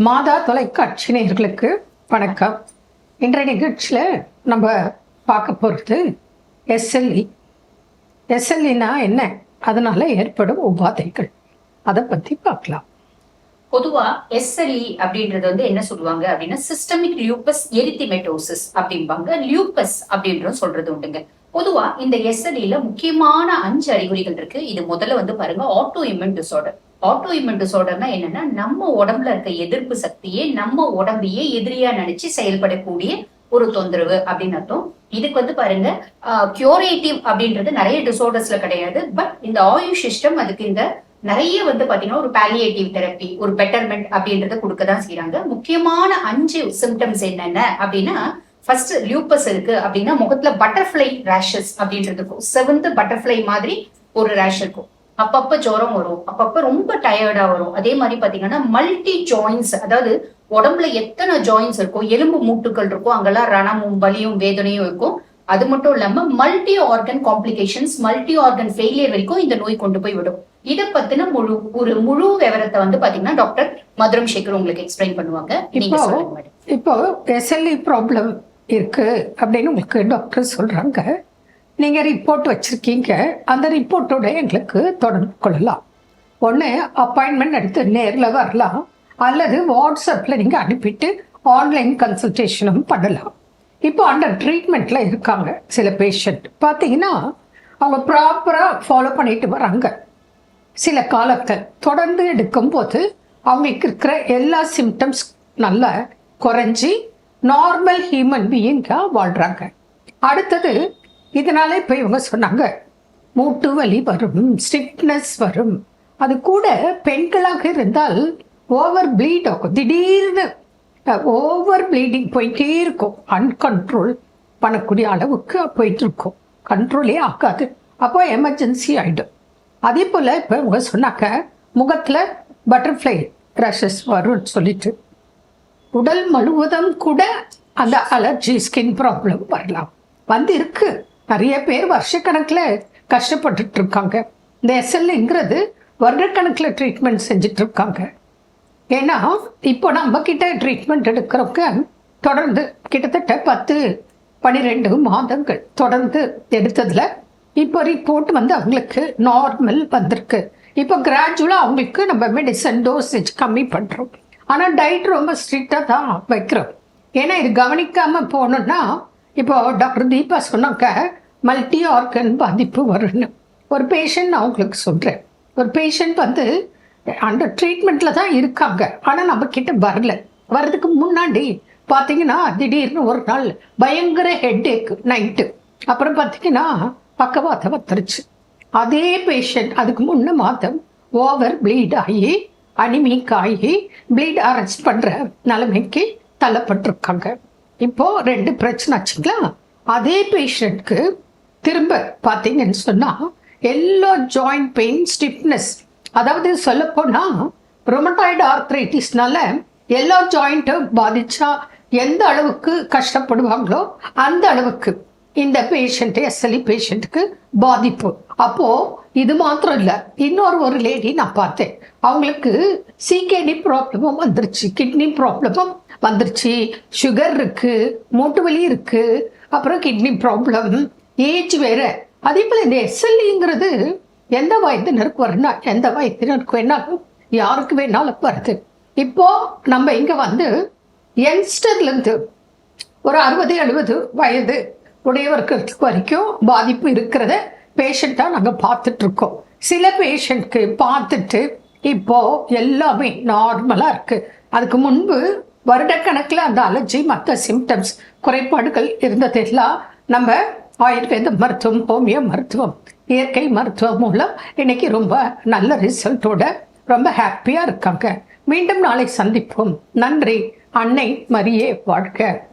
மாதா தொலைக்காட்சி நேர்களுக்கு வணக்கம். இன்றைய நிகழ்ச்சியில் நம்ம பார்க்க போகிறது எஸ்எல்இ. எஸ்எல்இனா என்ன? அதனால ஏற்படும் உபாதைகள். அதை பற்றி பார்க்கலாம். பொதுவா எஸ்எல்இ அப்படின்றது வந்து என்ன சொல்லுவாங்க அப்படின்னா சிஸ்டமிக் லியூபஸ் எரித்திமெட்டோசிஸ் அப்படிம்பாங்க. லியூபஸ் அப்படின்றது சொல்றது உண்டுங்க. பொதுவா இந்த எஸ்எல்இல முக்கியமான அஞ்சு அறிகுறிகள் இருக்கு. இது முதல்ல வந்து பாருங்க auto immune disorder auto immune டிசார்டர்னா என்னன்னா நம்ம உடம்புல இருக்க எதிர்ப்பு சக்தியே நம்ம உடம்பையே எதிரியா நினைச்சு செயல்படக்கூடிய ஒரு தொந்தரவு அப்படின்னு அர்த்தம். இதுக்கு வந்து பாருங்க கியூரேட்டிவ் அப்படின்றது நிறைய டிசார்டர்ஸ்ல கிடையாது. பட் இந்த ஆயுஷ் சிஸ்டம் அதுக்கு இந்த நிறைய வந்து பாத்தீங்கன்னா ஒரு பாலியேட்டிவ் தெரப்பி ஒரு பெட்டர்மெண்ட் அப்படின்றத கொடுக்க தான் செய்யறாங்க முக்கியமான அஞ்சு சிம்டம்ஸ் என்னென்ன அப்படின்னா ஃபர்ஸ்ட் லியூப்பஸ் இருக்கு அப்படின்னா முகத்துல பட்டர்ஃப்ளை ரேஷஸ் அப்படின்றது இருக்கும். செவன்த் பட்டர்ஃப்ளை மாதிரி ஒரு ரேஷ் இருக்கும். அப்பப்ப ஜுரம் வரும் அப்பப்ப ரொம்ப டயர்டா வரும். அதே மாதிரி பாத்தீங்கன்னா மல்டி ஜாயின்ஸ் அதாவது உடம்புல எத்தனை ஜாயின்ஸ் இருக்கும் எலும்பு மூட்டுகள் இருக்கும் அங்கெல்லாம் ரணமும் வலியும் வேதனையும் இருக்கும். அது மட்டும் இல்லாம multi organ complications multi organ failure வரைக்கும் இந்த நோய் கொண்டு போய் விடும். இத பத்தின முழு ஒரு முழு விவரத்தை வந்து பாத்தீங்கன்னா டாக்டர் மதுரம் சேகர் உங்களுக்கு எக்ஸ்பிளைன் பண்ணுவாங்க. நீங்க இப்போ எஸ்எல்இ ப்ராப்ளம் இருக்கு அப்படின்னு உங்களுக்கு டாக்டர் சொல்றாங்க. நீங்கள் ரிப்போர்ட் வச்சுருக்கீங்க. அந்த ரிப்போர்ட்டோட எங்களுக்கு தொடர்பு கொள்ளலாம். ஒன்று அப்பாயின்மெண்ட் எடுத்து நேரில் வரலாம். அல்லது வாட்ஸ்அப்பில் நீங்கள் அனுப்பிட்டு ஆன்லைன் கன்சல்டேஷனும் பண்ணலாம். இப்போ அண்டர் ட்ரீட்மெண்ட்டில் இருக்காங்க சில பேஷண்ட் பார்த்தீங்கன்னா அவங்க ப்ராப்பராக ஃபாலோ பண்ணிட்டு வராங்க. சில காலத்தை தொடர்ந்து எடுக்கும்போது அவங்களுக்கு இருக்கிற எல்லா சிம்டம்ஸ் நல்லா குறைஞ்சி நார்மல் ஹியூமன் பீயிங்காக வாழ்கிறாங்க அடுத்தது இதனால இப்போ இவங்க சொன்னாங்க மூட்டு வலி வரும் ஸ்டிஃப்னஸ் வரும். அது கூட பெண்களாக இருந்தால் ஓவர் ப்ளீட் ஆகும். திடீர்னு ஓவர் ப்ளீடிங் போயிட்டே இருக்கும். அன்கண்ட்ரோல் பண்ணக்கூடிய அளவுக்கு போயிட்டு இருக்கும். கண்ட்ரோலே ஆகாது. அப்போ எமர்ஜென்சி ஆகிடும் அதே போல் இப்போ இவங்க சொன்னாக்க முகத்தில் பட்டர்ஃப்ளை ரஷஸ் வரும்னு சொல்லிட்டு. உடல் முழுவதும் கூட அந்த அலர்ஜி ஸ்கின் ப்ராப்ளம் வரலாம். வந்து இருக்குது நிறைய பேர் வருஷக்கணக்கில் கஷ்டப்பட்டுட்டு இருக்காங்க இந்த எஸ்எல்ங்கிறது வருடக்கணக்கில் ட்ரீட்மெண்ட் செஞ்சுட்டு இருக்காங்க ஏன்னா இப்போ நம்ம கிட்ட ட்ரீட்மெண்ட் எடுக்கிறவங்க தொடர்ந்து கிட்டத்தட்ட பத்து பன்னிரெண்டு மாதங்கள் தொடர்ந்து எடுத்ததில் இப்போ ரிப்போர்ட் வந்து அவங்களுக்கு நார்மல் வந்திருக்கு. இப்போ கிராஜுவலாக அவங்களுக்கு நம்ம மெடிசன் டோசேஜ் கம்மி பண்ணுறோம் ஆனால் டயட் ரொம்ப ஸ்ட்ரிக்டாக தான் வைக்கிறோம். ஏன்னா இது கவனிக்காமல் போனோம்னா இப்போ டாக்டர் தீபா சொன்னாக்க மல்டி ஆர்கன் பாதிப்பு வரும்னு. ஒரு பேஷண்ட் நான் உங்களுக்கு சொல்கிறேன் ஒரு பேஷண்ட் வந்து அந்த ட்ரீட்மெண்ட்டில் தான் இருக்காங்க. ஆனால் நம்ம கிட்ட வரல. வர்றதுக்கு முன்னாடி பார்த்தீங்கன்னா திடீர்னு ஒரு நாள் பயங்கர ஹெட் ஏக் நைட்டு அப்புறம் பார்த்தீங்கன்னா பக்கவாதம் வந்துருச்சு. அதே பேஷண்ட் அதுக்கு முன்ன மாதம் ஓவர் ப்ளீட் ஆகி அனிமிக் ஆகி ப்ளீட் அரெஸ்ட் பண்ணுற நிலைமைக்கு தள்ளப்பட்டிருக்காங்க. இப்போ ரெண்டு பிரச்சனை ஆச்சுங்களா? அதே பேஷண்ட்க்கு திரும்ப பார்த்தீங்கன்னு சொன்னால் எல்லா ஜாயிண்ட் பெயின் ஸ்டிஃப்னஸ் அதாவது சொல்லப்போனால் ரொமட்டாய்டு ஆர்த்ரைட்டிஸ்னால எல்லா ஜாயிண்ட்டும் பாதிச்சா எந்த அளவுக்கு கஷ்டப்படுவாங்களோ அந்த அளவுக்கு இந்த பேஷண்ட் எஸ்எல்இ பேஷண்ட்டுக்கு பாதிப்பு. அப்போது இது மாத்திரம் இல்லை இன்னொரு ஒரு லேடி நான் பார்த்தேன். அவங்களுக்கு சிகேடி ப்ராப்ளமும் வந்துருச்சு கிட்னி ப்ராப்ளமும் வந்துருச்சு. சுகர் இருக்கு மூட்டு வலி இருக்கு அப்புறம் கிட்னி ப்ராப்ளம் ஏஜ் வேற. அதே போல இந்த எஸ்எல்இங்கிறது எந்த வயதினருக்கு வரணும் எந்த வயதினருக்கு வேணாலும் யாருக்கு வேணாலும் வருது. இப்போ நம்ம இங்க வந்து யங்ஸ்டர்லேருந்து ஒரு அறுபது எழுபது வயது உடையவர்களுக்கு வரைக்கும் பாதிப்பு இருக்கிறத பேஷண்ட்டாக நாங்கள் பார்த்துட்டு இருக்கோம். சில பேஷண்ட்க்கு பார்த்துட்டு இப்போ எல்லாமே நார்மலாக இருக்கு. அதுக்கு முன்பு வருடக்கணக்கில் அந்த அலர்ஜி மற்ற சிம்டம்ஸ் குறைபாடுகள் இருந்ததெல்லாம் நம்ம ஆயுர்வேத மருத்துவம் ஹோமியோ மருத்துவம் இயற்கை மருத்துவம் மூலம் இன்னைக்கு ரொம்ப நல்ல ரிசல்ட்டோட ரொம்ப ஹாப்பியாக இருக்காங்க. மீண்டும் நாளை சந்திப்போம். நன்றி. அன்னை மரியே வாழ்க.